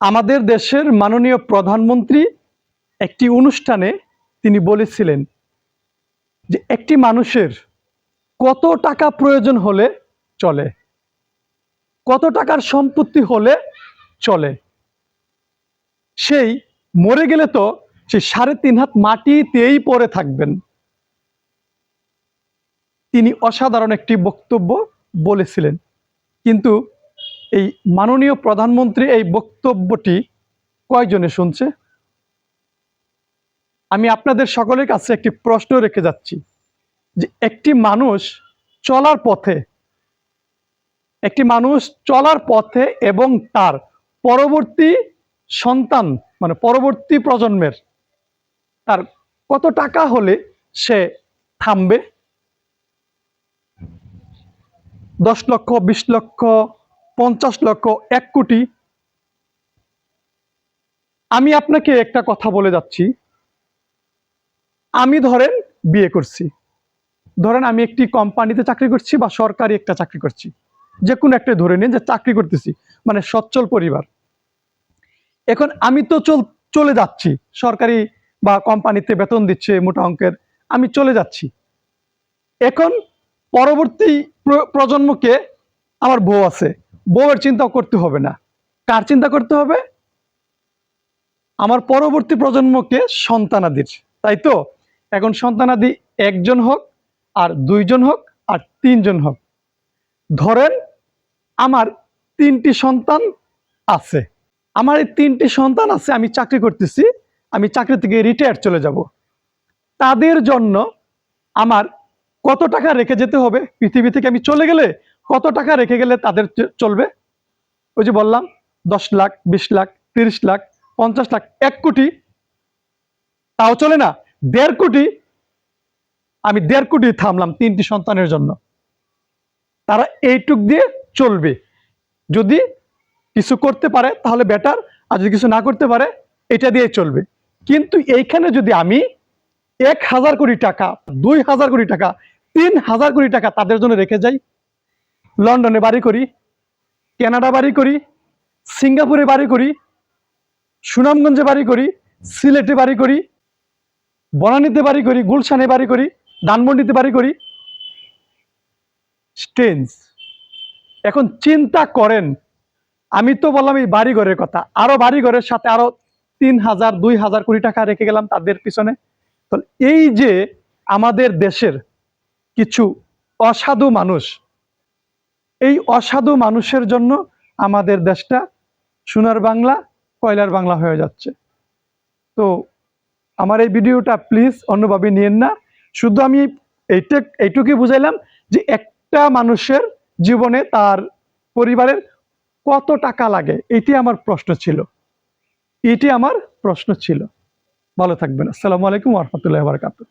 আমাদের দেশের মাননীয় প্রধানমন্ত্রী একটি অনুষ্ঠানে তিনি বলেছিলেন যে একটি মানুষের কত টাকা প্রয়োজন হলে চলে, কত টাকার সম্পত্তি হলে চলে। সেই মরে গেলে তো সে সাড়ে তিন হাত মাটিতেই পড়ে থাকবেন। তিনি অসাধারণ একটি বক্তব্য বলেছিলেন। কিন্তু এই মাননীয় প্রধানমন্ত্রী এই বক্তব্যটি কয়জনে শুনছে? আমি আপনাদের সকলের কাছে একটি প্রশ্ন রেখে যাচ্ছি যে একটি মানুষ চলার পথে, একটি মানুষ চলার পথে এবং তার পরবর্তী সন্তান মানে পরবর্তী প্রজন্মের তার কত টাকা হলে সে থামবে? দশ লক্ষ, বিশ লক্ষ পঞ্চাশ লক্ষ এক কোটি। আমি আপনাকে একটা কথা বলে যাচ্ছি। আমি ধরেন বিয়ে করছি। ধরেন আমি একটি কোম্পানিতে চাকরি করছি বা সরকারি একটা চাকরি করছি। যে কোনো একটা ধরে নিন যে চাকরি করতেছি মানে সচ্ছল পরিবার। এখন আমি তো চল, চলে যাচ্ছি। সরকারি বা কোম্পানিতে বেতন দিচ্ছে মোটা অঙ্কের, আমি চলে যাচ্ছি। এখন পরবর্তী প্র- প্রজন্মকে আমার বউ আছে। বউয়ের চিন্তা করতে হবে না। কার চিন্তা করতে হবে? আমার পরবর্তী প্রজন্মকে সন্তানাদির। তাই তো? এখন সন্তানাদি একজন হোক, আর দুইজন হোক, আর তিনজন হোক। ধরেন আমার তিনটি সন্তান আছে। আমার এই তিনটি সন্তান আছে, আমি চাকরি করতেছি, আমি চাকরি থেকে রিটায়ার চলে যাব। তাদের জন্য আমার কত টাকা রেখে যেতে হবে? পৃথিবী থেকে আমি চলে গেলে কত টাকা রেখে গেলে তাদের চলবে? ওই যে বললাম, দশ লাখ, বিশ লাখ, তিরিশ লাখ, পঞ্চাশ লাখ, এক কোটি। তাও চলে না, দেড় কোটি। আমি দেড় কোটি থামলাম তিনটি সন্তানের জন্য। তারা এইটুক দিয়ে চলবে। যদি কিছু করতে পারে, তাহলে বেটার আর যদি কিছু না করতে পারে, এটা দিয়ে চলবে। কিন্তু এইখানে যদি আমি এক হাজার কোটি টাকা, দুই হাজার কোটি টাকা, তিন হাজার কোটি টাকা তাদের জন্য রেখে যাই। লন্ডনে বাড়ি করি, কানাডা বাড়ি করি, সিঙ্গাপুরে বাড়ি করি, সুনামগঞ্জে বাড়ি করি, সিলেটে বাড়ি করি, বনানীতে বাড়ি করি, গুলশানে বাড়ি করি, ধানমন্ডিতে বাড়ি করি। স্টেন্স এখন চিন্তা করেন, আমি তো বললাম এই বাড়িঘরের কথা, আরও বাড়িঘরের সাথে আরও তিন হাজার, দুই হাজার কোটি টাকা রেখে গেলাম তাদের পিছনে। তো এই যে আমাদের দেশের কিছু অসাধু মানুষ, এই অসাধু মানুষের জন্য আমাদের দেশটা সোনার বাংলা, কয়লার বাংলা হয়ে যাচ্ছে। তো আমার এই ভিডিওটা প্লিজ অন্যভাবে নিয়েন না। শুধু আমি এইটা, এইটুকুই বুঝাইলাম যে একটা মানুষের জীবনে তার পরিবারের কত টাকা লাগে, এটি আমার প্রশ্ন ছিল। এটি আমার প্রশ্ন ছিল। ভালো থাকবেন। আসসালামু আলাইকুম রহমতুল্লাহ বারকাতুহ।